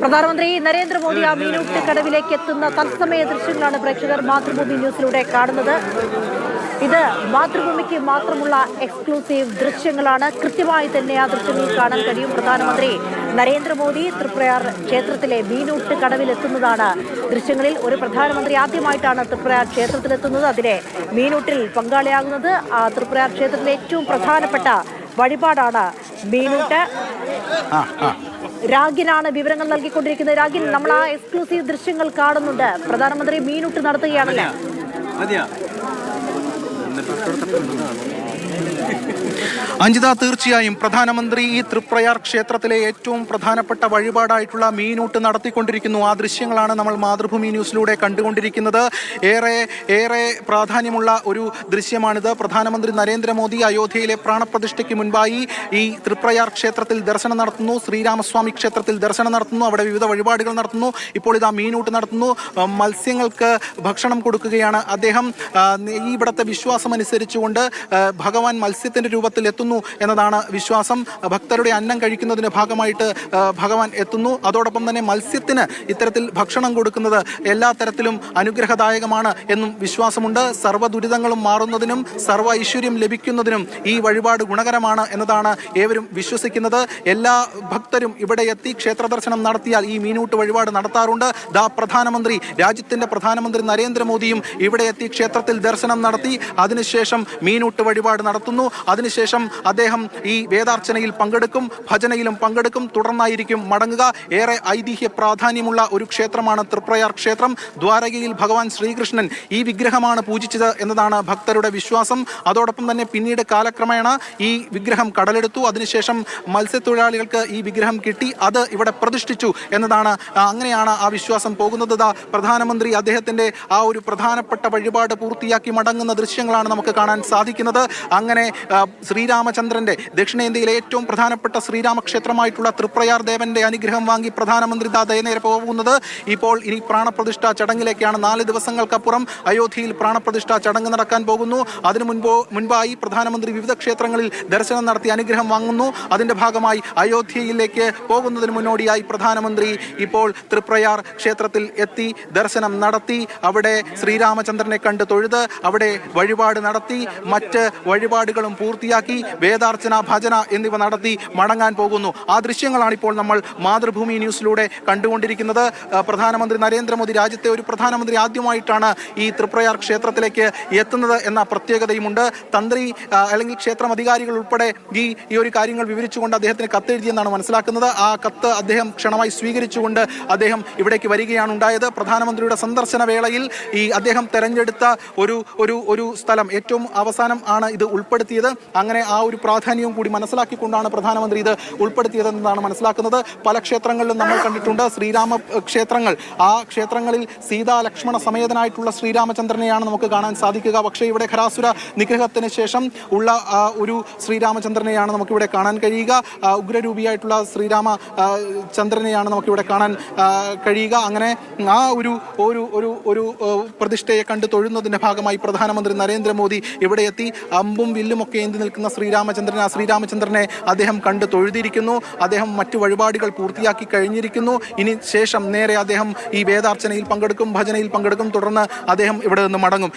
പ്രധാനമന്ത്രി നരേന്ദ്രമോദി ആ മീനൂട്ടി കടവിലേക്ക് എത്തുന്ന തത്സമയ ദൃശ്യങ്ങളാണ് പ്രേക്ഷകർ മാതൃഭൂമി ന്യൂസിലൂടെ കാണുന്നത്. ഇത് മാതൃഭൂമിക്ക് മാത്രമുള്ള എക്സ്ക്ലൂസീവ് ദൃശ്യങ്ങളാണ്. കൃത്യമായി തന്നെ ആ ദൃശ്യങ്ങൾ കാണാൻ കഴിയും. പ്രധാനമന്ത്രി നരേന്ദ്രമോദി തൃപ്രയാർ ക്ഷേത്രത്തിലെ മീനൂട്ട് കടവിലെത്തുന്നതാണ് ദൃശ്യങ്ങളിൽ. ഒരു പ്രധാനമന്ത്രി ആദ്യമായിട്ടാണ് തൃപ്രയാർ ക്ഷേത്രത്തിലെത്തുന്നത്. അതിലെ മീനൂട്ടിൽ പങ്കാളിയാകുന്നത് തൃപ്രയാർ ക്ഷേത്രത്തിലെ ഏറ്റവും പ്രധാനപ്പെട്ട വഴിപാടാണ് മീനൂട്ട് രാഗിനാണ് വിവരങ്ങൾ നൽകിക്കൊണ്ടിരിക്കുന്നത്. രാഗിൻ നമ്മൾ ആ എക്സ്ക്ലൂസീവ് ദൃശ്യങ്ങൾ കാണുന്നുണ്ട്. പ്രധാനമന്ത്രി മീനൂട്ട് നടത്തുകയാണല്ലോ? അഞ്ജിത തീർച്ചയായും പ്രധാനമന്ത്രി ഈ തൃപ്രയാർ ക്ഷേത്രത്തിലെ ഏറ്റവും പ്രധാനപ്പെട്ട വഴിപാടായിട്ടുള്ള മീനൂട്ട് നടത്തിക്കൊണ്ടിരിക്കുന്നു. ആ ദൃശ്യങ്ങളാണ് നമ്മൾ മാതൃഭൂമി ന്യൂസിലൂടെ കണ്ടുകൊണ്ടിരിക്കുന്നത്. ഏറെ ഏറെ പ്രാധാന്യമുള്ള ഒരു ദൃശ്യമാണിത്. പ്രധാനമന്ത്രി നരേന്ദ്രമോദി അയോധ്യയിലെ പ്രാണപ്രതിഷ്ഠയ്ക്ക് മുൻപായി ഈ തൃപ്രയാർ ക്ഷേത്രത്തിൽ ദർശനം നടത്തുന്നു. ശ്രീരാമസ്വാമി ക്ഷേത്രത്തിൽ ദർശനം നടത്തുന്നു. അവിടെ വിവിധ വഴിപാടുകൾ നടത്തുന്നു. ഇപ്പോൾ ഇതാ മീനൂട്ട് നടത്തുന്നു. മത്സ്യങ്ങൾക്ക് ഭക്ഷണം കൊടുക്കുകയാണ് അദ്ദേഹം. ഇവിടുത്തെ വിശ്വാസം അനുസരിച്ചുകൊണ്ട് ആ, ഭഗവാൻ മത്സ്യത്തിന്റെ രൂപത്തിൽ എത്തുന്നു എന്നതാണ് വിശ്വാസം. ഭക്തരുടെ അന്നം കഴിക്കുന്നതിന്റെ ഭാഗമായിട്ട് ഭഗവാൻ എത്തുന്നു. അതോടൊപ്പം തന്നെ മത്സ്യത്തിന് ഇത്തരത്തിൽ ഭക്ഷണം കൊടുക്കുന്നത് എല്ലാ തരത്തിലും അനുഗ്രഹദായകമാണ് എന്നും വിശ്വാസമുണ്ട്. സർവ ദുരിതങ്ങളും മാറുന്നതിനും സർവ ഐശ്വര്യം ലഭിക്കുന്നതിനും ഈ വഴിപാട് ഗുണകരമാണ് എന്നതാണ് ഏവരും വിശ്വസിക്കുന്നത്. എല്ലാ ഭക്തരും ഇവിടെ എത്തി ക്ഷേത്ര ദർശനം നടത്തിയാൽ ഈ മീനൂട്ട് വഴിപാട് നടത്താറുണ്ട്. ദാ പ്രധാനമന്ത്രി രാജ്യത്തിന്റെ പ്രധാനമന്ത്രി നരേന്ദ്രമോദിയും ഇവിടെ എത്തി ക്ഷേത്രത്തിൽ ദർശനം നടത്തി. അതിനുശേഷം മീനൂട്ട് വഴിപാട് നടത്തുന്നു. അതിനുശേഷം അദ്ദേഹം ഈ വേദാർച്ചനയിൽ പങ്കെടുക്കും ഭജനയിലും പങ്കെടുക്കും തുടർന്നായിരിക്കും മടങ്ങുക. ഏറെ ഐതിഹ്യ പ്രാധാന്യമുള്ള ഒരു ക്ഷേത്രമാണ് തൃപ്രയാർ ക്ഷേത്രം. ദ്വാരകയിൽ ഭഗവാൻ ശ്രീകൃഷ്ണൻ ഈ വിഗ്രഹമാണ് പൂജിച്ചത് എന്നതാണ് ഭക്തരുടെ വിശ്വാസം. അതോടൊപ്പം തന്നെ പിന്നീട് കാലക്രമേണ ഈ വിഗ്രഹം കടലെടുത്തു. അതിനുശേഷം മത്സ്യത്തൊഴിലാളികൾക്ക് ഈ വിഗ്രഹം കിട്ടി. അത് ഇവിടെ പ്രതിഷ്ഠിച്ചു എന്നതാണ് അങ്ങനെയാണ് ആ വിശ്വാസം പോകുന്നത്. പ്രധാനമന്ത്രി അദ്ദേഹത്തിന്റെ ആ ഒരു പ്രധാനപ്പെട്ട വഴിപാട് പൂർത്തിയാക്കി മടങ്ങുന്ന ദൃശ്യങ്ങളാണ് നമുക്ക് കാണാൻ സാധിക്കുന്നത്. അങ്ങനെ ശ്രീരാമചന്ദ്രന്റെ ദക്ഷിണേന്ത്യയിലെ ഏറ്റവും പ്രധാനപ്പെട്ട ശ്രീരാമക്ഷേത്രമായിട്ടുള്ള തൃപ്രയാർ ദേവന്റെ അനുഗ്രഹം വാങ്ങി പ്രധാനമന്ത്രി ദാ നേരെ പോകുന്നത്. ഇപ്പോൾ ഇനി പ്രാണപ്രതിഷ്ഠ ചടങ്ങിലേക്കാണ് നാല് ദിവസങ്ങൾക്കപ്പുറം അയോധ്യയിൽ പ്രാണപ്രതിഷ്ഠ ചടങ്ങ് നടക്കാൻ പോകുന്നു. അതിനു മുൻപോ മുൻപായി പ്രധാനമന്ത്രി വിവിധ ക്ഷേത്രങ്ങളിൽ ദർശനം നടത്തി അനുഗ്രഹം വാങ്ങുന്നു. അതിന്റെ ഭാഗമായി അയോധ്യയിലേക്ക് പോകുന്നതിന് മുന്നോടിയായി പ്രധാനമന്ത്രി ഇപ്പോൾ തൃപ്രയാർ ക്ഷേത്രത്തിൽ എത്തി ദർശനം നടത്തി. അവിടെ ശ്രീരാമചന്ദ്രനെ കണ്ട് തൊഴുത് അവിടെ വഴിപാട് നടത്തി. മറ്റ് വഴിപാടുകളും പൂർത്തിയാക്കി വേദാർച്ചന ഭജന എന്നിവ നടത്തി മടങ്ങാൻ പോകുന്നു. ആ ദൃശ്യങ്ങളാണ് ഇപ്പോൾ നമ്മൾ മാതൃഭൂമി ന്യൂസിലൂടെ കണ്ടുകൊണ്ടിരിക്കുന്നത്. പ്രധാനമന്ത്രി നരേന്ദ്രമോദി രാജ്യത്തെ ഒരു പ്രധാനമന്ത്രി ആദ്യമായിട്ടാണ് ഈ തൃപ്രയാർ ക്ഷേത്രത്തിലേക്ക് എത്തുന്നത് എന്ന പ്രത്യേകതയുമുണ്ട്. തന്ത്രി അല്ലെങ്കിൽ ക്ഷേത്രം അധികാരികൾ ഉൾപ്പെടെ ഈ ഈ ഒരു കാര്യങ്ങൾ വിവരിച്ചുകൊണ്ട് അദ്ദേഹത്തിന് കത്തെഴുതിയെന്നാണ് മനസ്സിലാക്കുന്നത്. ആ കത്ത് അദ്ദേഹം ക്ഷണമായി സ്വീകരിച്ചുകൊണ്ട് അദ്ദേഹം ഇവിടേക്ക് വരികയാണ് ഉണ്ടായത്. പ്രധാനമന്ത്രിയുടെ സന്ദർശന വേളയിൽ ഈ അദ്ദേഹം തെരഞ്ഞെടുത്ത ഒരു ഒരു ഒരു സ്ഥലം ഏറ്റവും അവസാനം ആണ് ഇത് ഉൾപ്പെടുത്തിയത്. അങ്ങനെ ആ ഒരു പ്രാധാന്യവും കൂടി മനസ്സിലാക്കിക്കൊണ്ടാണ് പ്രധാനമന്ത്രി ഇത് ഉൾപ്പെടുത്തിയതെന്നാണ് മനസ്സിലാക്കുന്നത്. പല ക്ഷേത്രങ്ങളിലും നമ്മൾ കണ്ടിട്ടുണ്ട് ശ്രീരാമ ക്ഷേത്രങ്ങൾ. ആ ക്ഷേത്രങ്ങളിൽ സീതാ ലക്ഷ്മണ സമേതനായിട്ടുള്ള ശ്രീരാമചന്ദ്രനെയാണ് നമുക്ക് കാണാൻ സാധിക്കുക. പക്ഷേ ഇവിടെ ഖരാസുര നിഗ്രഹത്തിന് ശേഷം ഉള്ള ഒരു ശ്രീരാമചന്ദ്രനെയാണ് നമുക്കിവിടെ കാണാൻ കഴിയുക. ഉഗ്രരൂപിയായിട്ടുള്ള ശ്രീരാമ ചന്ദ്രനെയാണ് നമുക്കിവിടെ കാണാൻ കഴിയുക. അങ്ങനെ ആ ഒരു ഒരു ഒരു ഒരു പ്രതിഷ്ഠയെ കണ്ട് തൊഴുന്നതിന്റെ ഭാഗമായി പ്രധാനമന്ത്രി നരേന്ദ്രമോദി ഇവിടെ എത്തി. അമ്പും വില്ലും ഒക്കെ ഏന്തി നിൽക്കുന്ന ശ്രീരാമചന്ദ്രനെ ആ ശ്രീരാമചന്ദ്രനെ അദ്ദേഹം കണ്ട് തൊഴുതിരിക്കുന്നു. അദ്ദേഹം മറ്റു വഴിപാടുകൾ പൂർത്തിയാക്കി കഴിഞ്ഞിരിക്കുന്നു. ഇനി ശേഷം നേരെ അദ്ദേഹം ഈ വേദാർച്ചനയിൽ പങ്കെടുക്കും ഭജനയിൽ പങ്കെടുക്കും. തുടർന്ന് അദ്ദേഹം ഇവിടെ നിന്ന് മടങ്ങും.